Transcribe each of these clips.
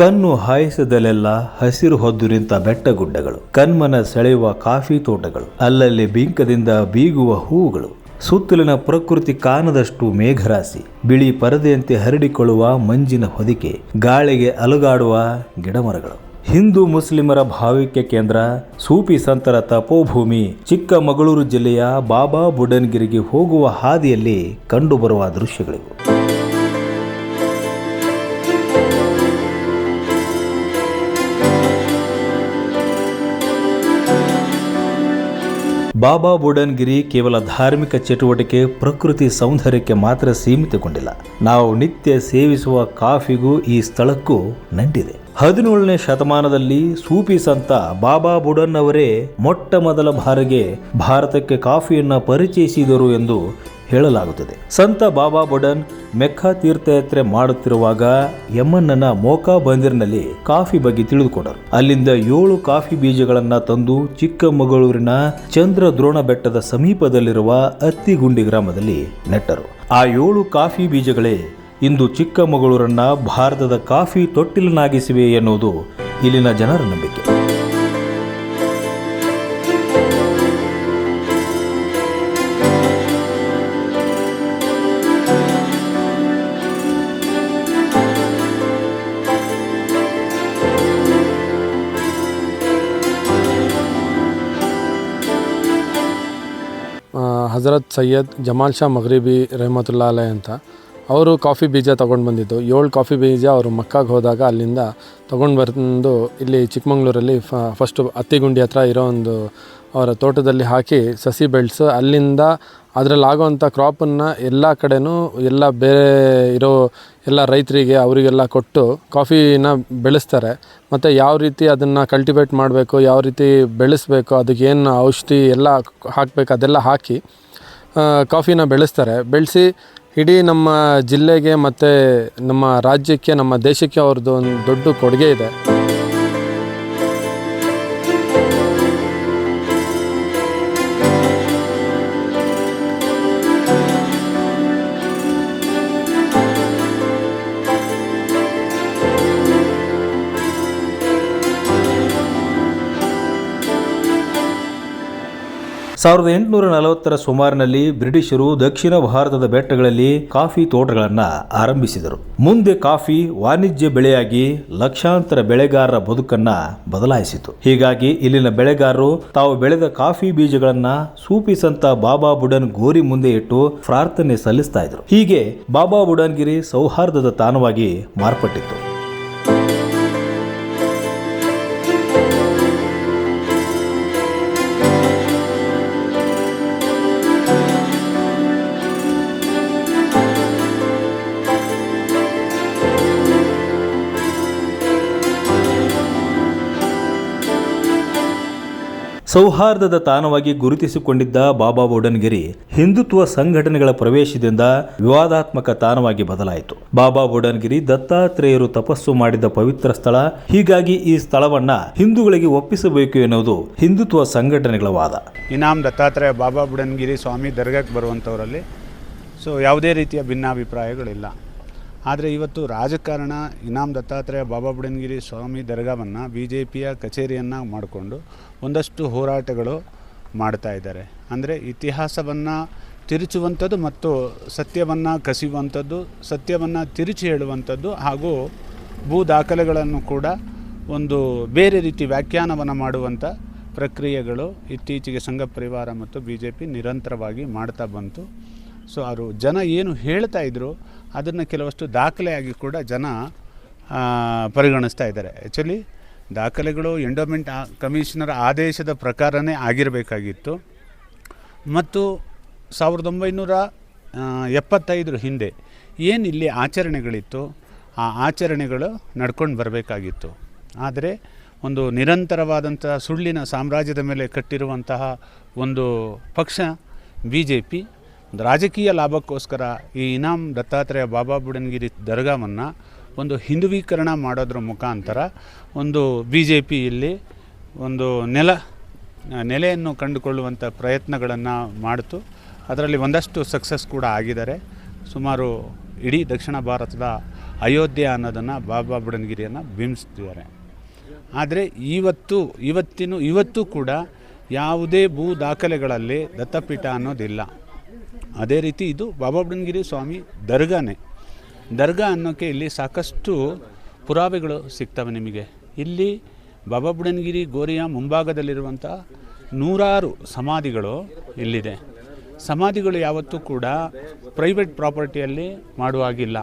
ಕಣ್ಣು ಹಾಯಿಸದಲ್ಲೆಲ್ಲ ಹಸಿರು ಹೊದ್ದು ನಿಂತ ಬೆಟ್ಟಗುಡ್ಡಗಳು ಕಣ್ಮನ ಸೆಳೆಯುವ ಕಾಫಿ ತೋಟಗಳು, ಅಲ್ಲಲ್ಲಿ ಬಿಂಕದಿಂದ ಬೀಗುವ ಹೂವುಗಳು ಸುತ್ತಲಿನ ಪ್ರಕೃತಿ ಕಾಣದಷ್ಟು ಮೇಘರಾಸಿ, ಬಿಳಿ ಪರದೆಯಂತೆ ಹರಡಿಕೊಳ್ಳುವ ಮಂಜಿನ ಹೊದಿಕೆ, ಗಾಳಿಗೆ ಅಲುಗಾಡುವ ಗಿಡಮರಗಳು. ಹಿಂದೂ ಮುಸ್ಲಿಮರ ಭಾವಿಕ್ಯ ಕೇಂದ್ರ ಸೂಫಿ ಸಂತರ ತಪೋಭೂಮಿ ಚಿಕ್ಕಮಗಳೂರು ಜಿಲ್ಲೆಯ ಬಾಬಾ ಬುಡನ್ಗಿರಿಗೆ ಹೋಗುವ ಹಾದಿಯಲ್ಲಿ ಕಂಡುಬರುವ ದೃಶ್ಯಗಳಿವು. ಬಾಬಾ ಬುಡನ್ಗಿರಿ ಕೇವಲ ಧಾರ್ಮಿಕ ಚಟುವಟಿಕೆ, ಪ್ರಕೃತಿ ಸೌಂದರ್ಯಕ್ಕೆ ಮಾತ್ರ ಸೀಮಿತಗೊಂಡಿಲ್ಲ. ನಾವು ನಿತ್ಯ ಸೇವಿಸುವ ಕಾಫಿಗೂ ಈ ಸ್ಥಳಕ್ಕೂ ನಂಟಿದೆ. ಹದಿನೇಳನೇ ಶತಮಾನದಲ್ಲಿ ಸೂಫಿ ಸಂತ ಬಾಬಾ ಬುಡನ್ ಅವರೇ ಮೊಟ್ಟ ಮೊದಲ ಬಾರಿಗೆ ಭಾರತಕ್ಕೆ ಕಾಫಿಯನ್ನು ಪರಿಚಯಿಸಿದರು ಎಂದು ಹೇಳಲಾಗುತ್ತದೆ. ಸಂತ ಬಾಬಾ ಬುಡನ್ ಮೆಕ್ಕಾ ತೀರ್ಥಯಾತ್ರೆ ಮಾಡುತ್ತಿರುವಾಗ ಯಮನ್ನನ ಮೋಕಾ ಬಂದಿರ್ನಲ್ಲಿ ಕಾಫಿ ಬಗ್ಗೆ ತಿಳಿದುಕೊಂಡರು. ಅಲ್ಲಿಂದ ಏಳು ಕಾಫಿ ಬೀಜಗಳನ್ನು ತಂದು ಚಿಕ್ಕಮಗಳೂರಿನ ಚಂದ್ರದ್ರೋಣ ಬೆಟ್ಟದ ಸಮೀಪದಲ್ಲಿರುವ ಅತ್ತಿಗುಂಡಿ ಗ್ರಾಮದಲ್ಲಿ ನೆಟ್ಟರು. ಆ ಏಳು ಕಾಫಿ ಬೀಜಗಳೇ ಇಂದು ಚಿಕ್ಕಮಗಳೂರನ್ನ ಭಾರತದ ಕಾಫಿ ತೊಟ್ಟಿಲನ್ನಾಗಿಸಿವೆ ಎನ್ನುವುದು ಇಲ್ಲಿನ ಜನರ ನಂಬಿಕೆ. ಹಜರತ್ ಸೈಯದ್ ಜಮಾಲ್ ಶಾ ಮಗ್ರಿಬಿ ರಹಮತುಲ್ಲಾ ಅಲೆ ಅಂತ. ಅವರು ಕಾಫಿ ಬೀಜ ತೊಗೊಂಡು ಬಂದಿದ್ದು. ಏಳು ಕಾಫಿ ಬೀಜ ಅವರು ಮಕ್ಕಾಗೆ ಹೋದಾಗ ಅಲ್ಲಿಂದ ತೊಗೊಂಡು ಬಂದು ಇಲ್ಲಿ ಚಿಕ್ಕಮಂಗ್ಳೂರಲ್ಲಿ ಫಸ್ಟು ಅತ್ತಿಗುಂಡಿ ಹತ್ರ ಇರೋ ಒಂದು ಅವರ ತೋಟದಲ್ಲಿ ಹಾಕಿ ಸಸಿ ಬೆಳೆಸು ಅಲ್ಲಿಂದ ಅದರಲ್ಲಿ ಕ್ರಾಪನ್ನು ಎಲ್ಲ ಕಡೆನೂ ಎಲ್ಲ ಬೇರೆ ಇರೋ ಎಲ್ಲ ರೈತರಿಗೆ ಅವರಿಗೆಲ್ಲ ಕೊಟ್ಟು ಕಾಫಿನ ಬೆಳೆಸ್ತಾರೆ. ಮತ್ತು ಯಾವ ರೀತಿ ಅದನ್ನು ಕಲ್ಟಿವೇಟ್ ಮಾಡಬೇಕು, ಯಾವ ರೀತಿ ಬೆಳೆಸಬೇಕು ಏನು ಔಷಧಿ ಎಲ್ಲ ಹಾಕಬೇಕು ಅದೆಲ್ಲ ಹಾಕಿ ಕಾಫಿನ ಬೆಳೆಸ್ತಾರೆ. ಬೆಳೆಸಿ ಇಡೀ ನಮ್ಮ ಜಿಲ್ಲೆಗೆ ಮತ್ತು ನಮ್ಮ ರಾಜ್ಯಕ್ಕೆ, ನಮ್ಮ ದೇಶಕ್ಕೆ ಅವ್ರದ್ದು ಒಂದು ದೊಡ್ಡ ಕೊಡುಗೆ ಇದೆ. ಸಾವಿರದ ಎಂಟುನೂರ ನಲವತ್ತರ ಸುಮಾರಿನಲ್ಲಿ ಬ್ರಿಟಿಷರು ದಕ್ಷಿಣ ಭಾರತದ ಬೆಟ್ಟಗಳಲ್ಲಿ ಕಾಫಿ ತೋಟಗಳನ್ನು ಆರಂಭಿಸಿದರು. ಮುಂದೆ ಕಾಫಿ ವಾಣಿಜ್ಯ ಬೆಳೆಯಾಗಿ ಲಕ್ಷಾಂತರ ಬೆಳೆಗಾರರ ಬದುಕನ್ನ ಬದಲಾಯಿಸಿತು. ಹೀಗಾಗಿ ಇಲ್ಲಿನ ಬೆಳೆಗಾರರು ತಾವು ಬೆಳೆದ ಕಾಫಿ ಬೀಜಗಳನ್ನ ಸೂಪಿಸಂತ ಬಾಬಾ ಬುಡನ್ ಗೋರಿ ಮುಂದೆ ಇಟ್ಟು ಪ್ರಾರ್ಥನೆ ಸಲ್ಲಿಸ್ತಾ ಇದ್ರು. ಹೀಗೆ ಬಾಬಾ ಬುಡನ್ಗಿರಿ ಸೌಹಾರ್ದದ ತಾಣವಾಗಿ ಮಾರ್ಪಟ್ಟಿತ್ತು. ಸೌಹಾರ್ದದ ತಾಣವಾಗಿ ಗುರುತಿಸಿಕೊಂಡಿದ್ದ ಬಾಬಾ ಬುಡನ್ಗಿರಿ ಹಿಂದುತ್ವ ಸಂಘಟನೆಗಳ ಪ್ರವೇಶದಿಂದ ವಿವಾದಾತ್ಮಕ ತಾಣವಾಗಿ ಬದಲಾಯಿತು. ಬಾಬಾ ಬುಡನ್ಗಿರಿ ದತ್ತಾತ್ರೇಯರು ತಪಸ್ಸು ಮಾಡಿದ ಪವಿತ್ರ ಸ್ಥಳ. ಹೀಗಾಗಿ ಈ ಸ್ಥಳವನ್ನ ಹಿಂದೂಗಳಿಗೆ ಒಪ್ಪಿಸಬೇಕು ಎನ್ನುವುದು ಹಿಂದುತ್ವ ಸಂಘಟನೆಗಳ ವಾದ. ಇನಾಮ್ ದತ್ತಾತ್ರೇಯ ಬಾಬಾ ಬುಡನ್ಗಿರಿ ಸ್ವಾಮಿ ದರ್ಗಾಕ್ಕೆ ಬರುವಂಥವರಲ್ಲಿ ಸೊ ಯಾವುದೇ ರೀತಿಯ ಭಿನ್ನಾಭಿಪ್ರಾಯಗಳಿಲ್ಲ. ಆದರೆ ಇವತ್ತು ರಾಜಕಾರಣ, ಇನಾಮ್ ದತ್ತಾತ್ರೇಯ, ಬಾಬಾ ಬುಡನ್ಗಿರಿ ಸ್ವಾಮಿ ದರ್ಗಾವನ್ನು ಬಿ ಜೆ ಪಿಯ ಕಚೇರಿಯನ್ನು ಮಾಡಿಕೊಂಡು ಒಂದಷ್ಟು ಹೋರಾಟಗಳು ಮಾಡ್ತಾ ಇದ್ದಾರೆ. ಅಂದರೆ ಇತಿಹಾಸವನ್ನು ತಿರುಚುವಂಥದ್ದು ಮತ್ತು ಸತ್ಯವನ್ನು ಕಸಿಯುವಂಥದ್ದು, ಸತ್ಯವನ್ನು ತಿರುಚಿ ಹೇಳುವಂಥದ್ದು ಹಾಗೂ ಭೂ ದಾಖಲೆಗಳನ್ನು ಕೂಡ ಒಂದು ಬೇರೆ ರೀತಿ ವ್ಯಾಖ್ಯಾನವನ್ನು ಮಾಡುವಂಥ ಪ್ರಕ್ರಿಯೆಗಳು ಇತ್ತೀಚೆಗೆ ಸಂಘ ಪರಿವಾರ ಮತ್ತು ಬಿ ಜೆ ಪಿ ನಿರಂತರವಾಗಿ ಮಾಡ್ತಾ ಬಂತು. ಸೊ ಅವರು ಜನ ಏನು ಹೇಳ್ತಾ ಇದ್ರು ಅದನ್ನು ಕೆಲವಷ್ಟು ದಾಖಲೆಯಾಗಿ ಕೂಡ ಜನ ಪರಿಗಣಿಸ್ತಾ ಇದ್ದಾರೆ. ಆ್ಯಕ್ಚುಲಿ ದಾಖಲೆಗಳು ಎಂಡೋಮೆಂಟ್ ಕಮಿಷನರ್ ಆದೇಶದ ಪ್ರಕಾರನೇ ಆಗಿರಬೇಕಾಗಿತ್ತು. ಮತ್ತು ಸಾವಿರದ ಒಂಬೈನೂರ ಎಪ್ಪತ್ತೈದರ ಹಿಂದೆ ಏನು ಇಲ್ಲಿ ಆಚರಣೆಗಳಿತ್ತು, ಆ ಆಚರಣೆಗಳು ನಡ್ಕೊಂಡು ಬರಬೇಕಾಗಿತ್ತು. ಆದರೆ ಒಂದು ನಿರಂತರವಾದಂಥ ಸುಳ್ಳಿನ ಸಾಮ್ರಾಜ್ಯದ ಮೇಲೆ ಕಟ್ಟಿರುವಂತಹ ಒಂದು ಪಕ್ಷ ಬಿ ಜೆ ಪಿ ಒಂದು ರಾಜಕೀಯ ಲಾಭಕ್ಕೋಸ್ಕರ ಈ ಇನಾಮ್ ದತ್ತಾತ್ರೇಯ ಬಾಬಾ ಬುಡನ್ಗಿರಿ ದರ್ಗಾವನ್ನು ಒಂದು ಹಿಂದುವೀಕರಣ ಮಾಡೋದ್ರ ಮುಖಾಂತರ ಒಂದು ಬಿ ಜೆ ಪಿಯಲ್ಲಿ ಒಂದು ನೆಲ, ನೆಲೆಯನ್ನು ಕಂಡುಕೊಳ್ಳುವಂಥ ಪ್ರಯತ್ನಗಳನ್ನು ಮಾಡಿತು. ಅದರಲ್ಲಿ ಒಂದಷ್ಟು ಸಕ್ಸಸ್ ಕೂಡ ಆಗಿದ್ದಾರೆ. ಸುಮಾರು ಇಡೀ ದಕ್ಷಿಣ ಭಾರತದ ಅಯೋಧ್ಯೆ ಅನ್ನೋದನ್ನು ಬಾಬಾ ಬುಡನ್ಗಿರಿಯನ್ನು ಬಿಂಬಿಸ್ತಿದ್ದಾರೆ. ಆದರೆ ಇವತ್ತು, ಇವತ್ತಿನ, ಇವತ್ತು ಕೂಡ ಯಾವುದೇ ಭೂ ದಾಖಲೆಗಳಲ್ಲಿ ದತ್ತಪೀಠ ಅನ್ನೋದಿಲ್ಲ. ಅದೇ ರೀತಿ ಇದು ಬಾಬಾ ಬುಡನ್ಗಿರಿ ಸ್ವಾಮಿ ದರ್ಗಾನೇ. ದರ್ಗಾ ಅನ್ನೋಕ್ಕೆ ಇಲ್ಲಿ ಸಾಕಷ್ಟು ಪುರಾವೆಗಳು ಸಿಗ್ತವೆ ನಿಮಗೆ. ಇಲ್ಲಿ ಬಾಬಾ ಬುಡನ್ಗಿರಿ ಗೋರಿಯ ಮುಂಭಾಗದಲ್ಲಿರುವಂಥ ನೂರಾರು ಸಮಾಧಿಗಳು ಇಲ್ಲಿದೆ. ಸಮಾಧಿಗಳು ಯಾವತ್ತೂ ಕೂಡ ಪ್ರೈವೇಟ್ ಪ್ರಾಪರ್ಟಿಯಲ್ಲಿ ಮಾಡುವಾಗಿಲ್ಲ.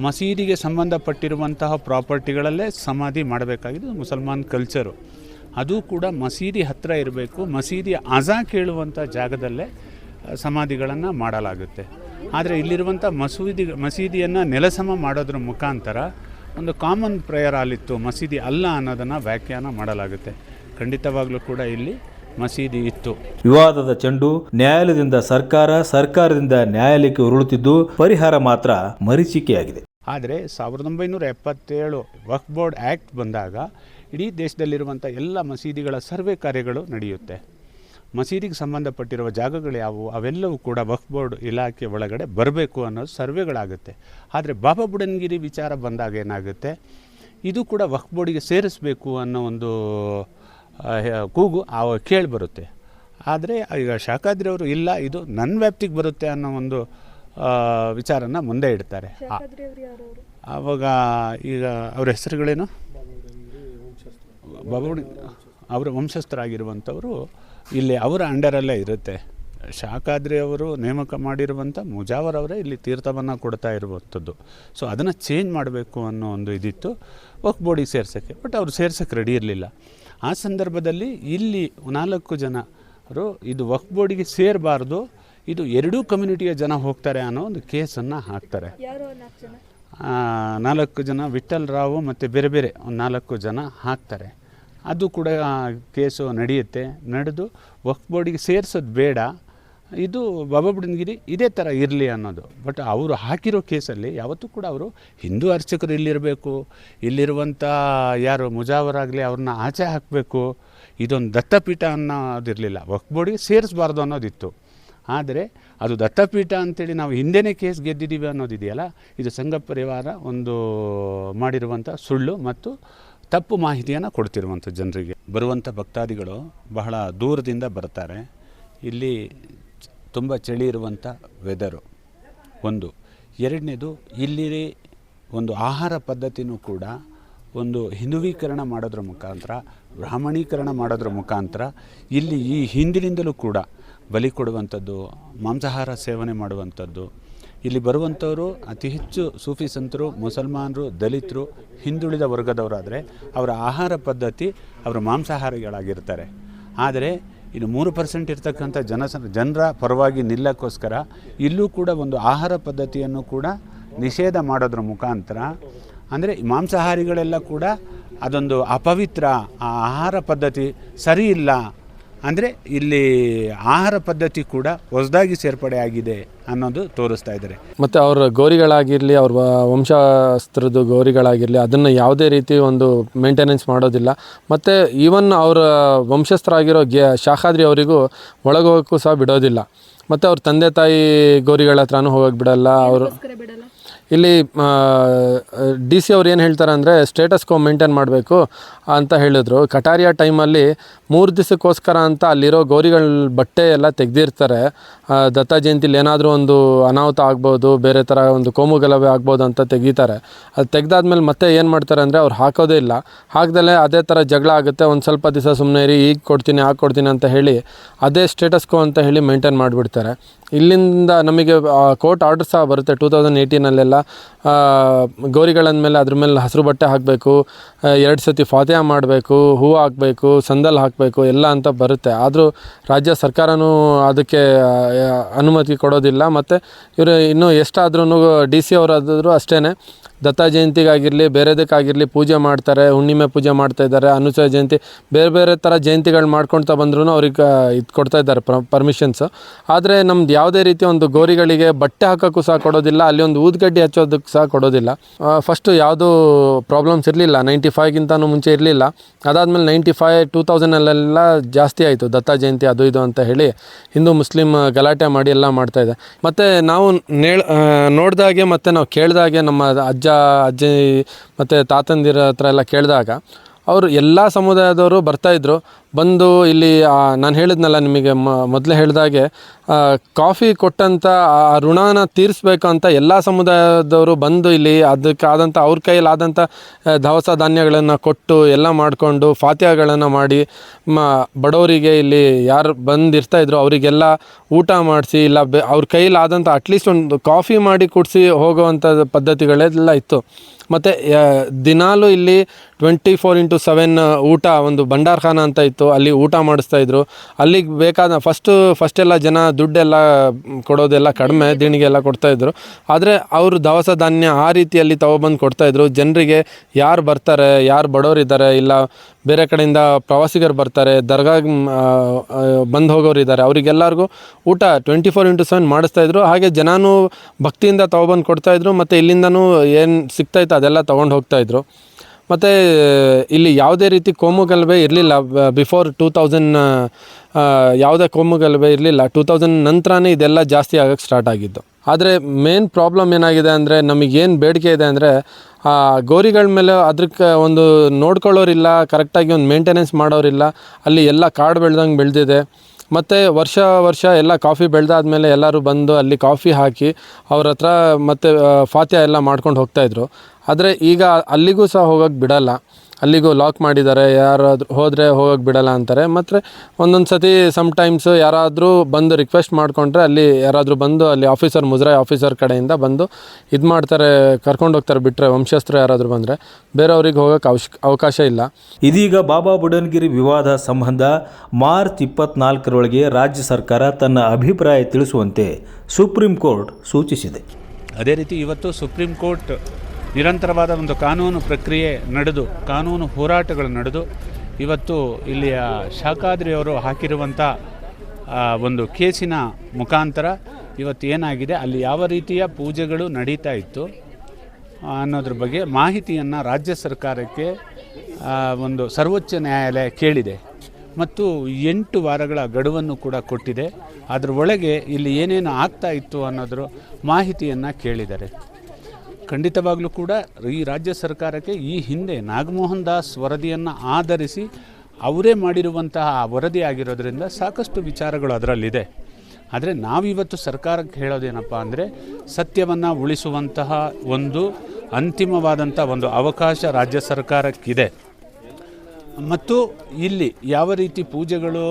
ಮಸೀದಿಗೆ ಸಂಬಂಧಪಟ್ಟಿರುವಂತಹ ಪ್ರಾಪರ್ಟಿಗಳಲ್ಲೇ ಸಮಾಧಿ ಮಾಡಬೇಕಾಗಿದ್ದು ಮುಸಲ್ಮಾನ್ ಕಲ್ಚರು. ಅದು ಕೂಡ ಮಸೀದಿ ಹತ್ತಿರ ಇರಬೇಕು ಮಸೀದಿ ಅಜಾ ಕೇಳುವಂಥ ಜಾಗದಲ್ಲೇ ಸಮಾಧಿಗಳನ್ನು ಮಾಡಲಾಗುತ್ತೆ. ಆದರೆ ಇಲ್ಲಿರುವಂಥ ಮಸೂದಿ ಮಸೀದಿಯನ್ನು ನೆಲಸಮ ಮಾಡೋದ್ರ ಮುಖಾಂತರ ಒಂದು ಕಾಮನ್ ಪ್ರೇಯರ್ ಅಲ್ಲಿತ್ತು ಮಸೀದಿ ಅಲ್ಲ ಅನ್ನೋದನ್ನು ವ್ಯಾಖ್ಯಾನ ಮಾಡಲಾಗುತ್ತೆ. ಖಂಡಿತವಾಗಲೂ ಕೂಡ ಇಲ್ಲಿ ಮಸೀದಿ ಇತ್ತು. ವಿವಾದದ ಚೆಂಡು ನ್ಯಾಯಾಲಯದಿಂದ ಸರ್ಕಾರ ಸರ್ಕಾರದಿಂದ ನ್ಯಾಯಾಲಯಕ್ಕೆ ಉರುಳುತ್ತಿದ್ದು ಪರಿಹಾರ ಮಾತ್ರ ಮರೀಚಿಕೆಯಾಗಿದೆ. ಆದರೆ ಸಾವಿರದ ಒಂಬೈನೂರ ಎಪ್ಪತ್ತೇಳು ವಕ್ಫ್ ಬೋರ್ಡ್ ಆ್ಯಕ್ಟ್ ಬಂದಾಗ ಇಡೀ ದೇಶದಲ್ಲಿರುವಂಥ ಎಲ್ಲ ಮಸೀದಿಗಳ ಸರ್ವೆ ಕಾರ್ಯಗಳು ನಡೆಯುತ್ತೆ. ಮಸೀದಿಗೆ ಸಂಬಂಧಪಟ್ಟಿರುವ ಜಾಗಗಳು ಯಾವುವು? ಅವೆಲ್ಲವೂ ಕೂಡ ವಕ್ಫ್ ಬೋರ್ಡ್ ಇಲಾಖೆ ಒಳಗಡೆ ಬರಬೇಕು ಅನ್ನೋದು ಸರ್ವೆಗಳಾಗುತ್ತೆ. ಆದರೆ ಬಾಬಾ ಬುಡನ್ಗಿರಿ ವಿಚಾರ ಬಂದಾಗ ಏನಾಗುತ್ತೆ? ಇದು ಕೂಡ ವಕ್ಫ್ ಬೋರ್ಡಿಗೆ ಸೇರಿಸಬೇಕು ಅನ್ನೋ ಒಂದು ಕೂಗು ಆ ಕೇಳಿ ಬರುತ್ತೆ. ಆದರೆ ಈಗ ಶಾಖಾದ್ರಿ ಅವರು ಇಲ್ಲ ಇದು ನನ್ನ ವ್ಯಾಪ್ತಿಗೆ ಬರುತ್ತೆ ಅನ್ನೋ ಒಂದು ವಿಚಾರನ ಮುಂದೆ ಇಡ್ತಾರೆ. ಆವಾಗ ಈಗ ಅವ್ರ ಹೆಸರುಗಳೇನು? ಬಾಬಾ ಅವರ ವಂಶಸ್ಥರಾಗಿರುವಂಥವರು ಇಲ್ಲಿ ಅವರ ಅಂಡರಲ್ಲೇ ಇರುತ್ತೆ. ಶಾಖಾದ್ರಿ ಅವರು ನೇಮಕ ಮಾಡಿರುವಂಥ ಮುಜಾವರ್ ಅವರೇ ಇಲ್ಲಿ ತೀರ್ಥವನ್ನು ಕೊಡ್ತಾ ಇರುವಂಥದ್ದು. ಸೊ ಅದನ್ನು ಚೇಂಜ್ ಮಾಡಬೇಕು ಅನ್ನೋ ಒಂದು ಇದಿತ್ತು. ವಕ್ ಬೋರ್ಡಿಗೆ ಸೇರ್ಸೋಕ್ಕೆ ಬಟ್ ಅವ್ರು ಸೇರ್ಸೋಕ್ಕೆ ರೆಡಿ ಇರಲಿಲ್ಲ. ಆ ಸಂದರ್ಭದಲ್ಲಿ ಇಲ್ಲಿ ನಾಲ್ಕು ಜನರು ಇದು ವಕ್ ಬೋರ್ಡಿಗೆ ಸೇರಬಾರ್ದು ಇದು ಎರಡೂ ಕಮ್ಯುನಿಟಿಯ ಜನ ಹೋಗ್ತಾರೆ ಅನ್ನೋ ಒಂದು ಕೇಸನ್ನು ಹಾಕ್ತಾರೆ. ನಾಲ್ಕು ಜನ? ವಿಠಲ್ ರಾವು ಮತ್ತು ಬೇರೆ ಬೇರೆ ಒಂದು ನಾಲ್ಕು ಜನ ಹಾಕ್ತಾರೆ. ಅದು ಕೂಡ ಕೇಸು ನಡೆಯುತ್ತೆ. ನಡೆದು ವಕ್ಫ್ ಬೋರ್ಡಿಗೆ ಸೇರಿಸೋದು ಬೇಡ. ಇದು ಬಾಬಾ ಬುಡನ್ಗಿರಿ ಇದೇ ಥರ ಇರಲಿ ಅನ್ನೋದು. ಬಟ್ ಅವರು ಹಾಕಿರೋ ಕೇಸಲ್ಲಿ ಯಾವತ್ತೂ ಕೂಡ ಅವರು ಹಿಂದೂ ಅರ್ಚಕರು ಇಲ್ಲಿರಬೇಕು. ಇಲ್ಲಿರುವಂಥ ಯಾರು ಮುಜಾವರಾಗಲಿ ಅವ್ರನ್ನ ಆಚೆ ಹಾಕಬೇಕು. ಇದೊಂದು ದತ್ತಪೀಠ ಅನ್ನೋದಿರಲಿಲ್ಲ. ವಕ್ಫ್ ಬೋರ್ಡಿಗೆ ಸೇರಿಸಬಾರ್ದು ಅನ್ನೋದಿತ್ತು. ಆದರೆ ಅದು ದತ್ತಪೀಠ ಅಂತೇಳಿ ನಾವು ಹಿಂದೆನೇ ಕೇಸ್ ಗೆದ್ದಿದ್ದೀವಿ ಅನ್ನೋದಿದೆಯಲ್ಲ, ಇದು ಸಂಘ ಪರಿವಾರ ಒಂದು ಮಾಡಿರುವಂಥ ಸುಳ್ಳು ಮತ್ತು ತಪ್ಪು ಮಾಹಿತಿಯನ್ನು ಕೊಡ್ತಿರುವಂಥ ಜನರಿಗೆ. ಬರುವಂಥ ಭಕ್ತಾದಿಗಳು ಬಹಳ ದೂರದಿಂದ ಬರ್ತಾರೆ. ಇಲ್ಲಿ ತುಂಬ ಚಳಿ ಇರುವಂಥ ವೆದರು ಒಂದು. ಎರಡನೇದು ಇಲ್ಲಿ ಒಂದು ಆಹಾರ ಪದ್ಧತಿನೂ ಕೂಡ ಒಂದು ಹಿಂದುವೀಕರಣ ಮಾಡೋದ್ರ ಮುಖಾಂತರ, ಬ್ರಾಹ್ಮಣೀಕರಣ ಮಾಡೋದ್ರ ಮುಖಾಂತರ ಇಲ್ಲಿ ಈ ಹಿಂದಿನಿಂದಲೂ ಕೂಡ ಬಲಿ ಕೊಡುವಂಥದ್ದು, ಮಾಂಸಾಹಾರ ಸೇವನೆ ಮಾಡುವಂಥದ್ದು ಇಲ್ಲಿ ಬರುವಂಥವರು ಅತಿ ಹೆಚ್ಚು ಸೂಫಿ ಸಂತರು, ಮುಸಲ್ಮಾನರು, ದಲಿತರು, ಹಿಂದುಳಿದ ವರ್ಗದವರಾದರೆ ಅವರ ಆಹಾರ ಪದ್ಧತಿ ಅವರು ಮಾಂಸಾಹಾರಿಗಳಾಗಿರ್ತಾರೆ. ಆದರೆ ಇನ್ನು ಮೂರು ಪರ್ಸೆಂಟ್ ಇರ್ತಕ್ಕಂಥ ಜನ ಜನರ ಪರವಾಗಿ ನಿಲ್ಲಕ್ಕೋಸ್ಕರ ಇಲ್ಲೂ ಕೂಡ ಒಂದು ಆಹಾರ ಪದ್ಧತಿಯನ್ನು ಕೂಡ ನಿಷೇಧ ಮಾಡೋದ್ರ ಮುಖಾಂತರ, ಅಂದರೆ ಮಾಂಸಾಹಾರಿಗಳೆಲ್ಲ ಕೂಡ ಅದೊಂದು ಅಪವಿತ್ರ, ಆ ಆಹಾರ ಪದ್ಧತಿ ಸರಿ ಇಲ್ಲ ಅಂದರೆ ಇಲ್ಲಿ ಆಹಾರ ಪದ್ಧತಿ ಕೂಡ ಹೊಸದಾಗಿ ಸೇರ್ಪಡೆ ಆಗಿದೆ ಅನ್ನೋದು ತೋರಿಸ್ತಾ ಇದ್ದಾರೆ. ಮತ್ತು ಅವರ ಗೌರಿಗಳಾಗಿರಲಿ ಅವ್ರ ವಂಶಾಸ್ತ್ರದ್ದು ಗೌರಿಗಳಾಗಿರಲಿ ಅದನ್ನು ಯಾವುದೇ ರೀತಿ ಒಂದು ಮೇಂಟೆನೆನ್ಸ್ ಮಾಡೋದಿಲ್ಲ. ಮತ್ತು ಈವನ್ ಅವರ ವಂಶಸ್ಥರಾಗಿರೋ ಗೆ ಶಾಖಾದ್ರಿ ಅವರಿಗೂ ಒಳಗೋಗೋಕ್ಕೂ ಸಹ ಬಿಡೋದಿಲ್ಲ. ಮತ್ತು ಅವ್ರ ತಂದೆ ತಾಯಿ ಗೌರಿಗಳ ಹತ್ರನೂ ಹೋಗೋಕೆ ಬಿಡಲ್ಲ ಅವರು ಇಲ್ಲಿ ಡಿ ಸಿ ಅವ್ರು ಏನು ಹೇಳ್ತಾರೆ ಅಂದರೆ ಸ್ಟೇಟಸ್ ಕೋ ಮೇಂಟೈನ್ ಮಾಡಬೇಕು ಅಂತ ಹೇಳಿದ್ರು. ಕಟಾರಿಯಾ ಟೈಮಲ್ಲಿ ಮೂರು ದಿವಸಕ್ಕೋಸ್ಕರ ಅಂತ ಅಲ್ಲಿರೋ ಗೌರಿಗಳ ಬಟ್ಟೆ ಎಲ್ಲ ತೆಗೆದಿರ್ತಾರೆ. ದತ್ತ ಜಯಂತಿಲಿ ಏನಾದರೂ ಒಂದು ಅನಾಹುತ ಆಗ್ಬೋದು, ಬೇರೆ ಥರ ಒಂದು ಕೋಮು ಗಲಭೆ ಆಗ್ಬೋದು ಅಂತ ತೆಗೀತಾರೆ. ಅದು ತೆಗೆದಾದ್ಮೇಲೆ ಮತ್ತೆ ಏನು ಮಾಡ್ತಾರೆ ಅಂದರೆ, ಅವ್ರು ಹಾಕೋದೇ ಇಲ್ಲ. ಹಾಕ್ದಲ್ಲೇ ಅದೇ ಥರ ಜಗಳ ಆಗುತ್ತೆ. ಒಂದು ಸ್ವಲ್ಪ ದಿವಸ ಸುಮ್ಮನೆ ಇರಿ, ಈಗ ಕೊಡ್ತೀನಿ, ಆಗ ಕೊಡ್ತೀನಿ ಅಂತ ಹೇಳಿ ಅದೇ ಸ್ಟೇಟಸ್ ಕೋ ಅಂತ ಹೇಳಿ ಮೇಂಟೈನ್ ಮಾಡಿಬಿಡ್ತಾರೆ. ಇಲ್ಲಿಂದ ನಮಗೆ ಕೋರ್ಟ್ ಆರ್ಡರ್ ಸಹ ಬರುತ್ತೆ. ಟೂ ತೌಸಂಡ್ ಏಯ್ಟೀನಲ್ಲೆಲ್ಲ ಗೌರಿಗಳಂದ ಮೇಲೆ ಅದ್ರ ಮೇಲೆ ಹಸಿರು ಬಟ್ಟೆ ಹಾಕಬೇಕು ಎರಡು ಸತಿ ಫಾತಿಹಾ ಮಾಡಬೇಕು, ಹೂವು ಹಾಕಬೇಕು, ಸಂದಲ್ ಹಾಕಬೇಕು, ಎಲ್ಲ ಅಂತ ಬರುತ್ತೆ. ಆದರೂ ರಾಜ್ಯ ಸರ್ಕಾರನೂ ಅದಕ್ಕೆ ಅನುಮತಿ ಕೊಡೋದಿಲ್ಲ. ಮತ್ತು ಇವರು ಇನ್ನೂ ಎಷ್ಟಾದ್ರೂ ಡಿ ಸಿ ಅವರಾದರೂ ಅಷ್ಟೇ ದತ್ತ ಜಯಂತಿಗಾಗಿರಲಿ, ಬೇರೆದಕ್ಕಾಗಿರಲಿ ಪೂಜೆ ಮಾಡ್ತಾರೆ, ಹುಣ್ಣಿಮೆ ಪೂಜೆ ಮಾಡ್ತಾ ಇದ್ದಾರೆ, ಅನುಸೂಯ ಜಯಂತಿ, ಬೇರೆ ಬೇರೆ ಥರ ಜಯಂತಿಗಳು ಮಾಡ್ಕೊಳ್ತಾ ಬಂದ್ರೂ ಅವ್ರಿಗೆ ಇದು ಕೊಡ್ತಾ ಇದ್ದಾರೆ ಪರ್ಮಿಷನ್ಸು ಆದರೆ ನಮ್ದು ಯಾವುದೇ ರೀತಿ ಒಂದು ಗೋರಿಗಳಿಗೆ ಬಟ್ಟೆ ಹಾಕೋಕ್ಕೂ ಸಹ ಕೊಡೋದಿಲ್ಲ, ಅಲ್ಲಿ ಒಂದು ಊದ್ಗಡ್ಡಿ ಹಚ್ಚೋದಕ್ಕೆ ಸಹ ಕೊಡೋದಿಲ್ಲ. ಫಸ್ಟು ಯಾವುದೂ ಪ್ರಾಬ್ಲಮ್ಸ್ ಇರಲಿಲ್ಲ ನೈಂಟಿ ಫೈವ್ಗಿಂತನೂ ಮುಂಚೆ ಇರಲಿಲ್ಲ. ಅದಾದಮೇಲೆ ನೈಂಟಿ ಫೈವ್ ಟೂ ತೌಸಂಡಲ್ಲೆಲ್ಲ ಜಾಸ್ತಿ ಆಯಿತು, ದತ್ತ ಜಯಂತಿ ಅದು ಇದು ಅಂತ ಹೇಳಿ ಹಿಂದೂ ಮುಸ್ಲಿಂ ಗಲಾಟೆ ಮಾಡಿ ಎಲ್ಲ ಮಾಡ್ತಾ ಇದೆ. ಮತ್ತು ನಾವು ನೇಳ್ ನೋಡಿದಾಗೆ ಮತ್ತು ನಾವು ಕೇಳಿದಾಗೆ ನಮ್ಮ ಅಜ್ಜ ಅಜ್ಜ ಮತ್ತು ತಾತಂದಿರ ಹತ್ರ ಎಲ್ಲ ಕೇಳಿದಾಗ ಅವರು ಎಲ್ಲ ಸಮುದಾಯದವರು ಬರ್ತಾಯಿದ್ರು ಬಂದು ಇಲ್ಲಿ ನಾನು ಹೇಳಿದ್ನಲ್ಲ ನಿಮಗೆ ಮೊದಲೇ ಹೇಳಿದಾಗೆ ಕಾಫಿ ಕೊಟ್ಟಂಥ ಆ ಋಣನ ತೀರಿಸ್ಬೇಕು ಅಂತ ಎಲ್ಲ ಸಮುದಾಯದವರು ಬಂದು ಇಲ್ಲಿ ಅದಕ್ಕಾದಂಥ ಅವ್ರ ಕೈಯಲ್ಲಿ ಆದಂಥ ದವಸ ಧಾನ್ಯಗಳನ್ನು ಕೊಟ್ಟು ಎಲ್ಲ ಮಾಡಿಕೊಂಡು, ಫಾತ್ಯಗಳನ್ನು ಮಾಡಿ, ಮ, ಬಡವರಿಗೆ ಇಲ್ಲಿ ಯಾರು ಬಂದಿರ್ತಾ ಬಂದಿರ್ತಾಯಿದ್ರು ಅವರಿಗೆಲ್ಲ ಊಟ ಮಾಡಿಸಿ, ಇಲ್ಲ ಬೆ, ಅವ್ರ ಕೈಲಾದಂಥ ಅಟ್ಲೀಸ್ಟ್ ಒಂದು ಕಾಫಿ ಮಾಡಿ ಕುಡಿಸಿ ಹೋಗುವಂಥ ಪದ್ಧತಿಗಳೆಲ್ಲ ಇತ್ತು. ಮತ್ತು ದಿನಾಲೂ ಇಲ್ಲಿ ಟ್ವೆಂಟಿ ಫೋರ್ ಇಂಟು ಸೆವೆನ್ ಊಟ ಒಂದು ಭಂಡಾರಖಾನ ಅಂತ ಇತ್ತು ಅಲ್ಲಿ ಊಟ ಮಾಡಿಸ್ತಾ ಇದ್ರು. ಅಲ್ಲಿಗೆ ಬೇಕಾದ ಫಸ್ಟು ಫಸ್ಟೆಲ್ಲ ಜನ ದುಡ್ಡೆಲ್ಲ ಕೊಡೋದೆಲ್ಲ ಕಡಿಮೆ ಕೊಡ್ತಾ ಕೊಡ್ತಾಯಿದ್ರು ಆದರೆ ಅವರು ದವಸ ಧಾನ್ಯ ಆ ರೀತಿಯಲ್ಲಿ ತಗೊಬಂದು ಕೊಡ್ತಾಯಿದ್ರು ಜನರಿಗೆ ಯಾರು ಬರ್ತಾರೆ, ಯಾರು ಬಡವರಿದ್ದಾರೆ ಇಲ್ಲ ಬೇರೆ ಕಡೆಯಿಂದ ಪ್ರವಾಸಿಗರು ಬರ್ತಾರೆ, ದರ್ಗಾ ಬಂದು ಹೋಗೋರು ಇದ್ದಾರೆ, ಅವರಿಗೆಲ್ಲರಿಗೂ ಊಟ ಟ್ವೆಂಟಿ ಫೋರ್ ಇಂಟು ಸೆವೆನ್ ಮಾಡಿಸ್ತಾಯಿದ್ರು ಹಾಗೆ ಜನನೂ ಭಕ್ತಿಯಿಂದ ತೊಗೊಬಂದು ಕೊಡ್ತಾಯಿದ್ರು ಮತ್ತು ಇಲ್ಲಿಂದನೂ ಏನು ಸಿಗ್ತಾಯಿತ್ತು ಅದೆಲ್ಲ ತೊಗೊಂಡು ಹೋಗ್ತಾಯಿದ್ರು ಮತ್ತು, ಇಲ್ಲಿ ಯಾವುದೇ ರೀತಿ ಕೋಮು ಗಲಭೆ ಇರಲಿಲ್ಲ. ಬಿಫೋರ್ ಟೂ ತೌಸಂಡ್ ಯಾವುದೇ ಕೋಮು ಗಲಭೆ ಇರಲಿಲ್ಲ. ಟೂ ತೌಸಂಡ್ ನಂತರನೇ ಇದೆಲ್ಲ ಜಾಸ್ತಿ ಆಗೋಕ್ಕೆ ಸ್ಟಾರ್ಟ್ ಆಗಿದ್ದು. ಆದರೆ, ಮೇನ್ ಪ್ರಾಬ್ಲಮ್ ಏನಾಗಿದೆ ಅಂದರೆ, ನಮಗೇನು ಬೇಡಿಕೆ ಇದೆ ಅಂದರೆ, ಆ, ಗೋರಿಗಳ ಮೇಲೆ ಅದಕ್ಕೆ ಒಂದು ನೋಡ್ಕೊಳ್ಳೋರಿಲ್ಲ, ಕರೆಕ್ಟಾಗಿ ಒಂದು ಮೇಂಟೆನೆನ್ಸ್ ಮಾಡೋರಿಲ್ಲ. ಅಲ್ಲಿ ಎಲ್ಲ ಕಾಡು ಬೆಳೆದಂಗೆ ಬೆಳೆದಿದೆ. ಮತ್ತು ವರ್ಷ ವರ್ಷ ಎಲ್ಲ ಕಾಫಿ ಬೆಳೆದಾದ್ಮೇಲೆ ಎಲ್ಲರೂ ಬಂದು ಅಲ್ಲಿ ಕಾಫಿ ಹಾಕಿ, ಅವ್ರ ಹತ್ರ ಮತ್ತು ಫಾತ್ಯ ಎಲ್ಲ ಮಾಡ್ಕೊಂಡು ಹೋಗ್ತಾಯಿದ್ರು ಆದರೆ ಈಗ ಅಲ್ಲಿಗೂ ಸಹ ಹೋಗೋಕ್ಕೆ ಬಿಡಲ್ಲ. ಅಲ್ಲಿಗೂ ಲಾಕ್ ಮಾಡಿದ್ದಾರೆ. ಯಾರಾದರೂ ಹೋದರೆ ಹೋಗೋಕ್ಕೆ ಬಿಡಲ್ಲ ಅಂತಾರೆ. ಮತ್ತು ಒಂದೊಂದು ಸತಿ ಸಮ್ಟೈಮ್ಸು ಯಾರಾದರೂ ಬಂದು ರಿಕ್ವೆಸ್ಟ್ ಮಾಡಿಕೊಂಡ್ರೆ ಅಲ್ಲಿ ಯಾರಾದರೂ ಬಂದು ಅಲ್ಲಿ ಆಫೀಸರ್ ಮುಜರಾಯಿ ಆಫೀಸರ್ ಕಡೆಯಿಂದ ಬಂದು ಇದು ಮಾಡ್ತಾರೆ ಕರ್ಕೊಂಡು ಹೋಗ್ತಾರೆ ಬಿಟ್ಟರೆ ವಂಶಸ್ಥರು ಯಾರಾದರೂ ಬಂದರೆ. ಬೇರೆಯವ್ರಿಗೆ ಹೋಗೋಕ್ಕೆ ಅವಶ್ ಅವಕಾಶ ಇಲ್ಲ. ಇದೀಗ ಬಾಬಾ ಬುಡನ್ಗಿರಿ ವಿವಾದ ಸಂಬಂಧ ಮಾರ್ಚ್ ಇಪ್ಪತ್ನಾಲ್ಕರೊಳಗೆ ರಾಜ್ಯ ಸರ್ಕಾರ ತನ್ನ ಅಭಿಪ್ರಾಯ ತಿಳಿಸುವಂತೆ ಸುಪ್ರೀಂ ಕೋರ್ಟ್ ಸೂಚಿಸಿದೆ. ಅದೇ ರೀತಿ ಇವತ್ತು ಸುಪ್ರೀಂ ಕೋರ್ಟ್ ನಿರಂತರವಾದ ಒಂದು ಕಾನೂನು ಪ್ರಕ್ರಿಯೆ ನಡೆದು, ಕಾನೂನು ಹೋರಾಟಗಳು ನಡೆದು, ಇವತ್ತು ಇಲ್ಲಿಯ ಶಾಖಾದ್ರಿಯವರು ಹಾಕಿರುವಂಥ ಒಂದು ಕೇಸಿನ ಮುಖಾಂತರ ಇವತ್ತು ಏನಾಗಿದೆ, ಅಲ್ಲಿ ಯಾವ ರೀತಿಯ ಪೂಜೆಗಳು ನಡೀತಾ ಇತ್ತು ಅನ್ನೋದ್ರ ಬಗ್ಗೆ ಮಾಹಿತಿಯನ್ನು ರಾಜ್ಯ ಸರ್ಕಾರಕ್ಕೆ ಒಂದು ಸರ್ವೋಚ್ಚ ನ್ಯಾಯಾಲಯ ಕೇಳಿದೆ. ಮತ್ತು ಎಂಟು ವಾರಗಳ ಗಡುವನ್ನು ಕೂಡ ಕೊಟ್ಟಿದೆ. ಅದರ ಒಳಗೆ ಇಲ್ಲಿ ಏನೇನು ಆಗ್ತಾ ಇತ್ತು ಅನ್ನೋದ್ರ ಮಾಹಿತಿಯನ್ನು ಕೇಳಿದ್ದಾರೆ. ಖಂಡಿತವಾಗ್ಲೂ ಕೂಡ ಈ ರಾಜ್ಯ ಸರ್ಕಾರಕ್ಕೆ ಈ ಹಿಂದೆ ನಾಗಮೋಹನ್ ದಾಸ್ ವರದಿಯನ್ನು ಆಧರಿಸಿ ಅವರೇ ಮಾಡಿರುವಂತಹ ಆ ವರದಿ ಆಗಿರೋದ್ರಿಂದ ಸಾಕಷ್ಟು ವಿಚಾರಗಳು ಅದರಲ್ಲಿದೆ. ಆದರೆ ನಾವಿವತ್ತು ಸರ್ಕಾರಕ್ಕೆ ಹೇಳೋದೇನಪ್ಪ ಅಂದರೆ ಸತ್ಯವನ್ನು ಉಳಿಸುವಂತಹ ಒಂದು ಅಂತಿಮವಾದಂಥ ಒಂದು ಅವಕಾಶ ರಾಜ್ಯ ಸರ್ಕಾರಕ್ಕಿದೆ. ಮತ್ತು ಇಲ್ಲಿ ಯಾವ ರೀತಿ ಪೂಜೆಗಳು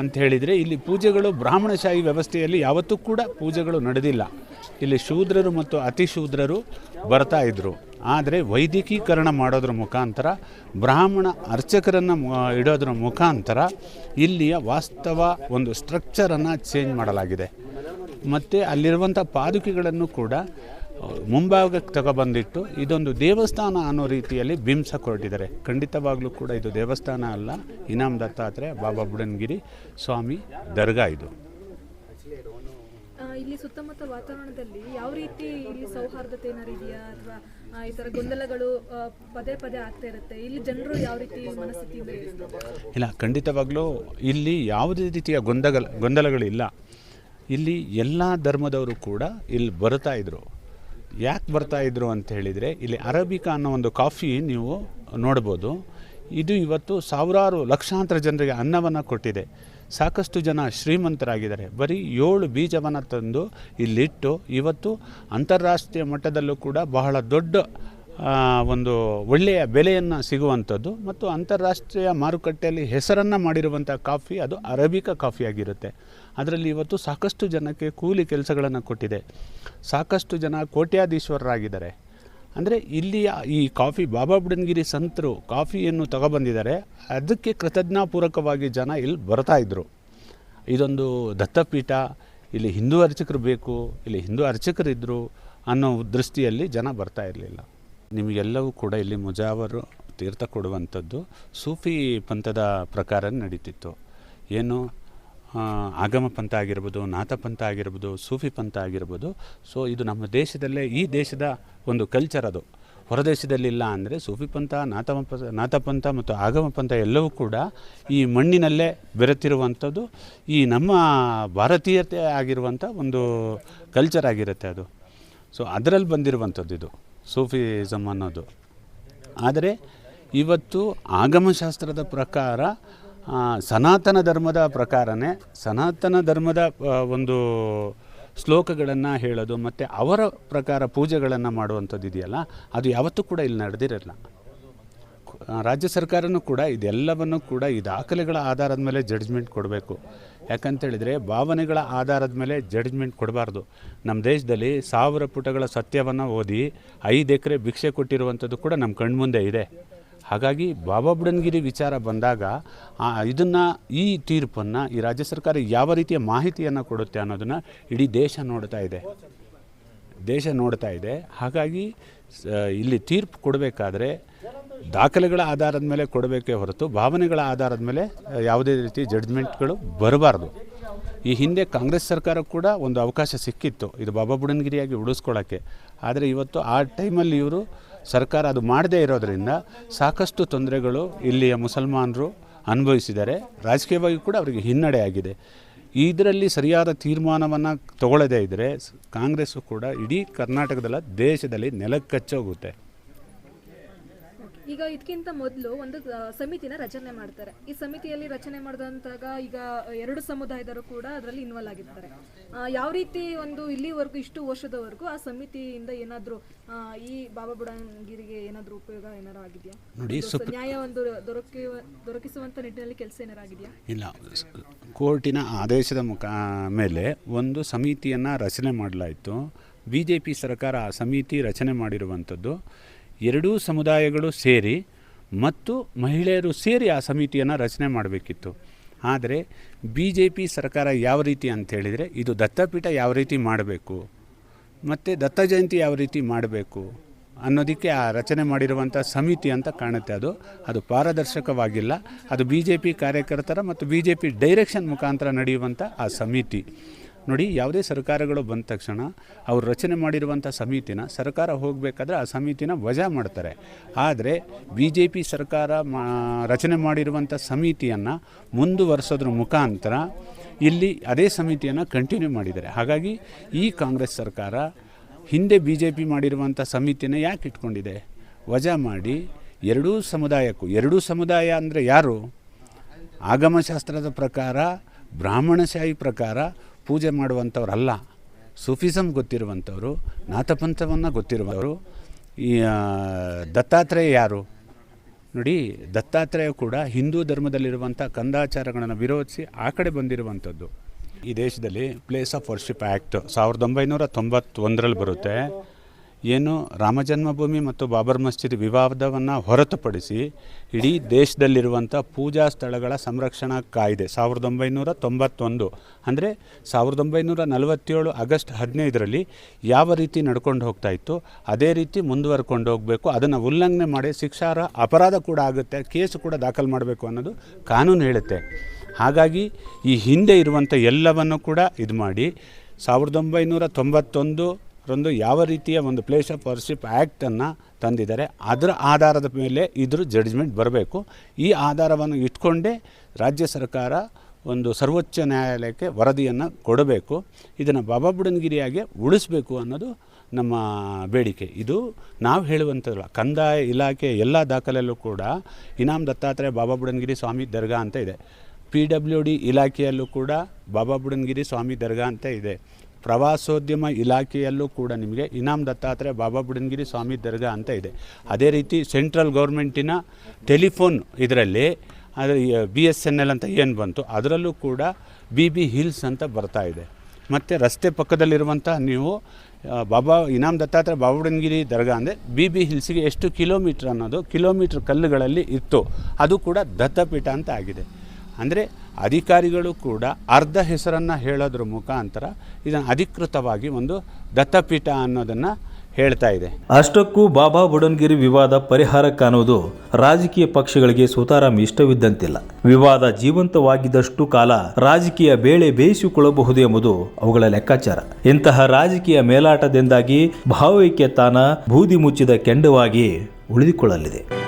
ಅಂತ ಹೇಳಿದರೆ ಇಲ್ಲಿ ಪೂಜೆಗಳು ಬ್ರಾಹ್ಮಣಶಾಹಿ ವ್ಯವಸ್ಥೆಯಲ್ಲಿ ಯಾವತ್ತೂ ಕೂಡ ಪೂಜೆಗಳು ನಡೆದಿಲ್ಲ. ಇಲ್ಲಿ ಶೂದ್ರರು ಮತ್ತು ಅತಿಶೂದ್ರರು ಬರ್ತಾ ಇದ್ದರು ಆದರೆ ವೈದಿಕೀಕರಣ ಮಾಡೋದ್ರ ಮುಖಾಂತರ, ಬ್ರಾಹ್ಮಣ ಅರ್ಚಕರನ್ನು ಇಡೋದ್ರ ಮುಖಾಂತರ ಇಲ್ಲಿಯ ವಾಸ್ತವ ಒಂದು ಸ್ಟ್ರಕ್ಚರನ್ನು ಚೇಂಜ್ ಮಾಡಲಾಗಿದೆ. ಮತ್ತು ಅಲ್ಲಿರುವಂಥ ಪಾದುಕೆಗಳನ್ನು ಕೂಡ, ಮುಂಭಾಗಕ್ಕೆ ತಗೊಬಂದಿಟ್ಟು ಇದೊಂದು ದೇವಸ್ಥಾನ ಅನ್ನೋ ರೀತಿಯಲ್ಲಿ ಬಿಂಸ ಹೊರಟಿದ್ದಾರೆ ಖಂಡಿತವಾಗಲೂ ಕೂಡ ಇದು ದೇವಸ್ಥಾನ ಅಲ್ಲ ಇನಾಮ್ ದತ್ತಾತ್ರೇಯ ಬಾಬಾ ಬುಡನ್ಗಿರಿ ಸ್ವಾಮಿ ದರ್ಗಾ ಇದು. ಇಲ್ಲಿ ಸುತ್ತಮುತ್ತ ವಾತಾವರಣದಲ್ಲಿ ಯಾವ ರೀತಿ ಇಲ್ಲಿ ಸೌಹಾರ್ದತೆ ಏನಾರು ಇದೆಯಾ? ಅಥವಾ ಈ ತರ ಗೊಂದಲಗಳು ಪದೇ ಪದೇ ಆಗ್ತಾ ಇರುತ್ತೆ. ಇಲ್ಲಿ ಜನರು ಯಾವ ರೀತಿ ಮನಸ್ಥಿತಿ? ಇಲ್ಲ, ಖಂಡಿತವಾಗ್ಲೂ ಇಲ್ಲಿ ಯಾವುದೇ ರೀತಿಯ ಗೊಂದಲ ಗೊಂದಲಗಳಿಲ್ಲ. ಇಲ್ಲಿ ಎಲ್ಲ ಧರ್ಮದವರು ಕೂಡ ಇಲ್ಲಿ ಬರ್ತಾ ಇದ್ರು. ಯಾಕೆ ಬರ್ತಾ ಇದ್ರು ಅಂತ ಹೇಳಿದರೆ, ಇಲ್ಲಿ ಅರಬಿಕಾ ಅನ್ನೋ ಒಂದು ಕಾಫಿ ನೀವು ನೋಡ್ಬೋದು. ಇದು ಇವತ್ತು ಸಾವಿರಾರು ಲಕ್ಷಾಂತರ ಜನರಿಗೆ ಅನ್ನವನ್ನು ಕೊಟ್ಟಿದೆ. ಸಾಕಷ್ಟು ಜನ ಶ್ರೀಮಂತರಾಗಿದ್ದಾರೆ. ಬರೀ ಏಳು ಬೀಜವನ್ನು ತಂದು ಇಲ್ಲಿಟ್ಟು ಇವತ್ತು ಅಂತಾರಾಷ್ಟ್ರೀಯ ಮಟ್ಟದಲ್ಲೂ ಕೂಡ ಬಹಳ ದೊಡ್ಡ ಒಂದು ಒಳ್ಳೆಯ ಬೆಲೆಯನ್ನು ಸಿಗುವಂಥದ್ದು ಮತ್ತು ಅಂತಾರಾಷ್ಟ್ರೀಯ ಮಾರುಕಟ್ಟೆಯಲ್ಲಿ ಹೆಸರನ್ನು ಮಾಡಿರುವಂಥ ಕಾಫಿ ಅದು ಅರೇಬಿಕಾ ಕಾಫಿ ಆಗಿರುತ್ತೆ. ಅದರಲ್ಲಿ ಇವತ್ತು ಸಾಕಷ್ಟು ಜನಕ್ಕೆ ಕೂಲಿ ಕೆಲಸಗಳನ್ನು ಕೊಟ್ಟಿದೆ. ಸಾಕಷ್ಟು ಜನ ಕೋಟ್ಯಾಧೀಶ್ವರರಾಗಿದ್ದಾರೆ. ಅಂದರೆ ಇಲ್ಲಿಯ ಈ ಕಾಫಿ ಬಾಬಾ ಬುಡನ್ಗಿರಿ ಸಂತರು ಕಾಫಿಯನ್ನು ತಗೊಬಂದಿದ್ದಾರೆ. ಅದಕ್ಕೆ ಕೃತಜ್ಞಾಪೂರ್ವಕವಾಗಿ ಜನ ಇಲ್ಲಿ ಬರ್ತಾ ಇದ್ದರು ಇದೊಂದು ದತ್ತಪೀಠ, ಇಲ್ಲಿ ಹಿಂದೂ ಅರ್ಚಕರು ಬೇಕು, ಇಲ್ಲಿ ಹಿಂದೂ ಅರ್ಚಕರಿದ್ದರು ಅನ್ನೋ ದೃಷ್ಟಿಯಲ್ಲಿ ಜನ ಬರ್ತಾ ಇರಲಿಲ್ಲ. ನಿಮಗೆಲ್ಲವೂ ಕೂಡ ಇಲ್ಲಿ ಮುಜಾವರು ತೀರ್ಥ ಕೊಡುವಂಥದ್ದು ಸೂಫಿ ಪಂಥದ ಪ್ರಕಾರ ನಡೀತಿತ್ತು. ಏನು? ಆಗಮ ಪಂಥ ಆಗಿರ್ಬೋದು, ನಾಥ ಪಂಥ ಆಗಿರ್ಬೋದು, ಸೂಫಿ ಪಂಥ ಆಗಿರ್ಬೋದು. ಸೊ ಇದು ನಮ್ಮ ದೇಶದಲ್ಲೇ, ಈ ದೇಶದ ಒಂದು ಕಲ್ಚರ್ ಅದು. ಹೊರದೇಶದಲ್ಲಿ ಇಲ್ಲ ಅಂದರೆ ಸೂಫಿ ಪಂಥ ನಾಥಮ ನಾಥ ಪಂಥ ಮತ್ತು ಆಗಮ ಪಂಥ ಎಲ್ಲವೂ ಕೂಡ ಈ ಮಣ್ಣಿನಲ್ಲೇ ಬೆರೆತಿರುವಂಥದ್ದು. ಈ ನಮ್ಮ ಭಾರತೀಯತೆ ಆಗಿರುವಂಥ ಒಂದು ಕಲ್ಚರ್ ಆಗಿರುತ್ತೆ ಅದು. ಸೊ ಅದರಲ್ಲಿ ಬಂದಿರುವಂಥದ್ದು ಇದು, ಸೂಫಿಸಮ್ ಅನ್ನೋದು. ಆದರೆ, ಇವತ್ತು ಆಗಮಶಾಸ್ತ್ರದ ಪ್ರಕಾರ ಸನಾತನ ಧರ್ಮದ ಪ್ರಕಾರನೇ ಸನಾತನ ಧರ್ಮದ ಒಂದು ಶ್ಲೋಕಗಳನ್ನು ಹೇಳೋದು ಮತ್ತು ಅವರ ಪ್ರಕಾರ ಪೂಜೆಗಳನ್ನು ಮಾಡುವಂಥದ್ದು ಇದೆಯಲ್ಲ, ಅದು ಯಾವತ್ತೂ ಕೂಡ ಇಲ್ಲಿ ನಡೆದಿರಲ್ಲ. ರಾಜ್ಯ ಸರ್ಕಾರನೂ ಕೂಡ ಇದೆಲ್ಲವನ್ನು ಕೂಡ ಈ ದಾಖಲೆಗಳ ಆಧಾರದ ಮೇಲೆ ಜಡ್ಜ್ಮೆಂಟ್ ಕೊಡಬೇಕು. ಯಾಕಂತೇಳಿದರೆ ಭಾವನೆಗಳ ಆಧಾರದ ಮೇಲೆ ಜಡ್ಜ್ಮೆಂಟ್ ಕೊಡಬಾರ್ದು. ನಮ್ಮ ದೇಶದಲ್ಲಿ ಸಾವಿರ ಪುಟಗಳ ಸತ್ಯವನ್ನು ಓದಿ ಐದು ಎಕರೆ ಭಿಕ್ಷೆ ಕೊಟ್ಟಿರುವಂಥದ್ದು ಕೂಡ ನಮ್ಮ ಕಣ್ಮುಂದೆ ಇದೆ. ಹಾಗಾಗಿ ಬಾಬಾ ಬುಡನ್ಗಿರಿ ವಿಚಾರ ಬಂದಾಗ ಇದನ್ನು ಈ ತೀರ್ಪನ್ನು ಈ ರಾಜ್ಯ ಸರ್ಕಾರ ಯಾವ ರೀತಿಯ ಮಾಹಿತಿಯನ್ನು ಕೊಡುತ್ತೆ ಅನ್ನೋದನ್ನು ಇಡೀ ದೇಶ ನೋಡ್ತಾ ಇದೆ. ದೇಶ ನೋಡ್ತಾ ಇದೆ. ಹಾಗಾಗಿ ಇಲ್ಲಿ ತೀರ್ಪು ಕೊಡಬೇಕಾದ್ರೆ ದಾಖಲೆಗಳ ಆಧಾರದ ಮೇಲೆ ಕೊಡಬೇಕೇ ಹೊರತು ಭಾವನೆಗಳ ಆಧಾರದ ಮೇಲೆ, ಯಾವುದೇ ರೀತಿ ಜಡ್ಜ್ಮೆಂಟ್ಗಳು ಬರಬಾರ್ದು. ಈ ಹಿಂದೆ ಕಾಂಗ್ರೆಸ್ ಸರ್ಕಾರ ಕೂಡ ಒಂದು ಅವಕಾಶ ಸಿಕ್ಕಿತ್ತು, ಇದು ಬಾಬಾ ಬುಡನ್ಗಿರಿಯಾಗಿ ಉಳಿಸ್ಕೊಳ್ಳೋಕ್ಕೆ ಆದರೆ ಇವತ್ತು ಆ ಟೈಮಲ್ಲಿ ಇವರು ಸರ್ಕಾರ ಅದು ಮಾಡದೇ ಇರೋದರಿಂದ ಸಾಕಷ್ಟು ತೊಂದರೆಗಳು ಇಲ್ಲಿಯ ಮುಸಲ್ಮಾನರು ಅನುಭವಿಸಿದ್ದಾರೆ. ರಾಜಕೀಯವಾಗಿ ಕೂಡ ಅವರಿಗೆ ಹಿನ್ನಡೆ ಆಗಿದೆ. ಇದರಲ್ಲಿ ಸರಿಯಾದ ತೀರ್ಮಾನವನ್ನು ತಗೊಳ್ಳದೇ ಇದ್ದರೆ ಕಾಂಗ್ರೆಸ್ಸು ಕೂಡ ಇಡೀ ಕರ್ನಾಟಕದಲ್ಲ ದೇಶದಲ್ಲಿ ನೆಲಕ್ಕಚ್ಚೋಗುತ್ತೆ ಈಗ ಇದಕ್ಕಿಂತ ಮೊದಲು ಒಂದು ಸಮಿತಿನ ರಚನೆ ಮಾಡ್ತಾರೆ. ಈ ಸಮಿತಿಯಲ್ಲಿ ರಚನೆ ಮಾಡಿದಂತಾಗ ಈಗ ಎರಡು ಸಮುದಾಯದವರು ಕೂಡ ಅದರಲ್ಲಿ ಇನ್ವಾಲ್ವ್ ಆಗಿರ್ತಾರೆ. ಯಾವ ರೀತಿ ಒಂದು ಇಲ್ಲಿವರೆಗೂ ಇಷ್ಟು ವರ್ಷದವರೆಗೂ ಆ ಸಮಿತಿಯಿಂದ ಏನಾದರೂ ಈ ಬಾಬಾ ಬುಡನ್ಗಿರಿಗೆ ಏನಾದರೂ ಉಪಯೋಗ ಏನಾರು ಆಗಿದೆಯಾ? ನ್ಯಾಯ ಒಂದು ದೊರಕಿ ದೊರಕಿಸುವಂಥ ನಿಟ್ಟಿನಲ್ಲಿ ಕೆಲಸ ಏನಾರು ಆಗಿದೆಯಾ? ಇಲ್ಲ ಕೋರ್ಟಿನ ಆದೇಶದ ಮುಖ ಮೇಲೆ ಒಂದು ಸಮಿತಿಯನ್ನು ರಚನೆ ಮಾಡಲಾಯಿತು. ಬಿ ಜೆ ಪಿ ಸರ್ಕಾರ ಆ ಸಮಿತಿ ರಚನೆ ಮಾಡಿರುವಂಥದ್ದು. ಎರಡೂ ಸಮುದಾಯಗಳು ಸೇರಿ ಮತ್ತು ಮಹಿಳೆಯರು ಸೇರಿ ಆ ಸಮಿತಿಯನ್ನು ರಚನೆ ಮಾಡಬೇಕಿತ್ತು. ಆದರೆ ಬಿ ಜೆ ಪಿ ಸರ್ಕಾರ ಯಾವ ರೀತಿ ಅಂಥೇಳಿದರೆ ಇದು ದತ್ತಪೀಠ ಯಾವ ರೀತಿ ಮಾಡಬೇಕು, ಮತ್ತು ದತ್ತ ಜಯಂತಿ ಯಾವ ರೀತಿ ಮಾಡಬೇಕು ಅನ್ನೋದಕ್ಕೆ ಆ ರಚನೆ ಮಾಡಿರುವಂಥ ಸಮಿತಿ ಅಂತ ಕಾಣುತ್ತೆ ಅದು. ಅದು ಪಾರದರ್ಶಕವಾಗಿಲ್ಲ. ಅದು ಬಿ ಜೆ ಪಿ ಕಾರ್ಯಕರ್ತರ ಮತ್ತು ಬಿ ಜೆ ಪಿ ಡೈರೆಕ್ಷನ್ ಮುಖಾಂತರ ನಡೆಯುವಂಥ ಆ ಸಮಿತಿ. ನೋಡಿ, ಯಾವುದೇ ಸರ್ಕಾರಗಳು ಬಂದ ತಕ್ಷಣ ಅವರು ರಚನೆ ಮಾಡಿರುವಂಥ ಸಮಿತಿನ, ಸರ್ಕಾರ ಹೋಗಬೇಕಾದ್ರೆ ಆ ಸಮಿತಿನ ವಜಾ ಮಾಡ್ತಾರೆ. ಆದರೆ ಬಿ ಜೆ ಪಿ ಸರ್ಕಾರ ಮಾ, ರಚನೆ ಮಾಡಿರುವಂಥ ಸಮಿತಿಯನ್ನು ಮುಂದುವರೆಸೋದ್ರ ಮುಖಾಂತರ ಇಲ್ಲಿ ಅದೇ ಸಮಿತಿಯನ್ನು ಕಂಟಿನ್ಯೂ ಮಾಡಿದ್ದಾರೆ. ಹಾಗಾಗಿ ಈ ಕಾಂಗ್ರೆಸ್ ಸರ್ಕಾರ ಹಿಂದೆ ಬಿ ಜೆ ಪಿ ಮಾಡಿರುವಂಥ ಸಮಿತಿನ ಯಾಕೆ ಇಟ್ಕೊಂಡಿದೆ? ವಜಾ ಮಾಡಿ ಎರಡೂ ಸಮುದಾಯಕ್ಕೂ, ಎರಡೂ ಸಮುದಾಯ ಅಂದರೆ ಯಾರು? ಆಗಮಶಾಸ್ತ್ರದ ಪ್ರಕಾರ, ಬ್ರಾಹ್ಮಣಶಾಹಿ ಪ್ರಕಾರ ಪೂಜೆ ಮಾಡುವಂಥವ್ರಲ್ಲ. ಸೂಫಿಸಮ್ ಗೊತ್ತಿರುವಂಥವರು, ನಾಥಪಂಥವನ್ನು ಗೊತ್ತಿರುವವರು. ಈ ದತ್ತಾತ್ರೇಯ ಯಾರು? ನೋಡಿ, ದತ್ತಾತ್ರೇಯ ಕೂಡ ಹಿಂದೂ ಧರ್ಮದಲ್ಲಿರುವಂಥ ಕಂದಾಚಾರಗಳನ್ನು ವಿರೋಧಿಸಿ ಆ ಕಡೆ ಬಂದಿರುವಂಥದ್ದು. ಈ ದೇಶದಲ್ಲಿ ಪ್ಲೇಸ್ ಆಫ್ ವರ್ಷಿಪ್ ಆ್ಯಕ್ಟ್ ಸಾವಿರದ ಒಂಬೈನೂರ ತೊಂಬತ್ತೊಂದರಲ್ಲಿ ಬರುತ್ತೆ. ಏನು ರಾಮ ಜನ್ಮಭೂಮಿ ಮತ್ತು ಬಾಬರ್ ಮಸ್ಜಿದ್ ವಿವಾದವನ್ನು ಹೊರತುಪಡಿಸಿ ಇಡೀ ದೇಶದಲ್ಲಿರುವಂಥ ಪೂಜಾ ಸ್ಥಳಗಳ ಸಂರಕ್ಷಣಾ ಕಾಯ್ದೆ ಸಾವಿರದ ಒಂಬೈನೂರ ತೊಂಬತ್ತೊಂದು ಅಂದರೆ ಸಾವಿರದ ಒಂಬೈನೂರ ನಲವತ್ತೇಳು ಆಗಸ್ಟ್ ಹದಿನೈದರಲ್ಲಿ ಯಾವ ರೀತಿ ನಡ್ಕೊಂಡು ಹೋಗ್ತಾ ಇತ್ತು, ಅದೇ ರೀತಿ ಮುಂದುವರ್ಕೊಂಡು ಹೋಗಬೇಕು, ಅದನ್ನು ಉಲ್ಲಂಘನೆ ಮಾಡಿ ಶಿಕ್ಷಾರ ಅಪರಾಧ ಕೂಡ ಆಗುತ್ತೆ, ಕೇಸು ಕೂಡ ದಾಖಲು ಮಾಡಬೇಕು ಅನ್ನೋದು ಕಾನೂನು ಹೇಳುತ್ತೆ. ಹಾಗಾಗಿ ಈ ಹಿಂದೆ ಇರುವಂಥ ಎಲ್ಲವನ್ನು ಕೂಡ ಇದು ಮಾಡಿ ಸಾವಿರದ ಒಂಬೈನೂರ ತೊಂಬತ್ತೊಂದು ರಂದು ಯಾವ ರೀತಿಯ ಒಂದು ಪ್ಲೇಸ್ ಆಫ್ ವರ್ಶಿಪ್ ಆ್ಯಕ್ಟನ್ನು ತಂದಿದ್ದಾರೆ, ಅದರ ಆಧಾರದ ಮೇಲೆ ಇದ್ರ ಜಡ್ಜ್ಮೆಂಟ್ ಬರಬೇಕು. ಈ ಆಧಾರವನ್ನು ಇಟ್ಕೊಂಡೇ ರಾಜ್ಯ ಸರ್ಕಾರ ಒಂದು ಸರ್ವೋಚ್ಚ ನ್ಯಾಯಾಲಯಕ್ಕೆ ವರದಿಯನ್ನು ಕೊಡಬೇಕು. ಇದನ್ನು ಬಾಬಾ ಬುಡನ್ಗಿರಿಯಾಗೆ ಉಳಿಸಬೇಕು ಅನ್ನೋದು ನಮ್ಮ ಬೇಡಿಕೆ. ಇದು ನಾವು ಹೇಳುವಂಥದ್ದಲ್ಲ ಕಂದಾಯ ಇಲಾಖೆ ಎಲ್ಲ ದಾಖಲೆಯಲ್ಲೂ ಕೂಡ ಇನಾಮ್ ದತ್ತಾತ್ರೇಯ ಬಾಬಾ ಬುಡನ್ಗಿರಿ ಸ್ವಾಮಿ ದರ್ಗಾ ಅಂತ ಇದೆ. ಪಿ ಡಬ್ಲ್ಯೂ ಡಿ ಇಲಾಖೆಯಲ್ಲೂ ಕೂಡ ಬಾಬಾ ಬುಡನ್ಗಿರಿ ಸ್ವಾಮಿ ದರ್ಗಾ ಅಂತ ಇದೆ. ಪ್ರವಾಸೋದ್ಯಮ ಇಲಾಖೆಯಲ್ಲೂ ಕೂಡ ನಿಮಗೆ ಇನಾಮ್ ದತ್ತಾತ್ರೇಯ ಬಾಬಾ ಬುಡನ್ಗಿರಿ ಸ್ವಾಮಿ ದರ್ಗಾ ಅಂತ ಇದೆ. ಅದೇ ರೀತಿ ಸೆಂಟ್ರಲ್ ಗೌರ್ಮೆಂಟಿನ ಟೆಲಿಫೋನ್ ಇದರಲ್ಲಿ, ಅದು ಬಿ ಎಸ್ ಎನ್ ಎಲ್ ಅಂತ ಏನು ಬಂತು, ಅದರಲ್ಲೂ ಕೂಡ ಬಿ ಬಿ ಹಿಲ್ಸ್ ಅಂತ ಬರ್ತಾ ಇದೆ. ಮತ್ತು ರಸ್ತೆ ಪಕ್ಕದಲ್ಲಿರುವಂಥ ನೀವು ಬಾಬಾ, ಇನಾಮ್ ದತ್ತಾತ್ರೇಯ ಬಾಬುಡನ್ಗಿರಿ ಬುಡನ್ಗಿರಿ ದರ್ಗಾ ಅಂದರೆ ಬಿ ಬಿ ಹಿಲ್ಸ್ಗೆ ಎಷ್ಟು ಕಿಲೋಮೀಟ್ರ್ ಅನ್ನೋದು ಕಿಲೋಮೀಟ್ರ್ ಕಲ್ಲುಗಳಲ್ಲಿ ಇತ್ತು. ಅದು ಕೂಡ ದತ್ತಪೀಠ ಅಂತ ಆಗಿದೆ. ಅಂದರೆ ಅಧಿಕಾರಿಗಳು ಕೂಡ ಅರ್ಧ ಹೆಸರನ್ನು ಹೇಳೋದ್ರ ಮುಖಾಂತರ ಇದನ್ನು ಅಧಿಕೃತವಾಗಿ ಒಂದು ದತ್ತಪೀಠ ಅನ್ನೋದನ್ನು ಹೇಳ್ತಾ ಇದೆ. ಅಷ್ಟಕ್ಕೂ ಬಾಬಾ ಬುಡನ್ಗಿರಿ ವಿವಾದ ಪರಿಹಾರ ಕಾಣುವುದು ರಾಜಕೀಯ ಪಕ್ಷಗಳಿಗೆ ಸುತಾರಾಮ್ ಇಷ್ಟವಿದ್ದಂತಿಲ್ಲ. ವಿವಾದ ಜೀವಂತವಾಗಿದ್ದಷ್ಟು ಕಾಲ ರಾಜಕೀಯ ಬೇಳೆ ಬೇಯಿಸಿಕೊಳ್ಳಬಹುದು ಎಂಬುದು ಅವುಗಳ ಲೆಕ್ಕಾಚಾರ. ಇಂತಹ ರಾಜಕೀಯ ಮೇಲಾಟದಿಂದಾಗಿ ಭಾವೈಕ್ಯ ತಾನ ಬೂದಿ ಮುಚ್ಚಿದ ಕೆಂಡವಾಗಿ ಉಳಿದುಕೊಳ್ಳಲಿದೆ.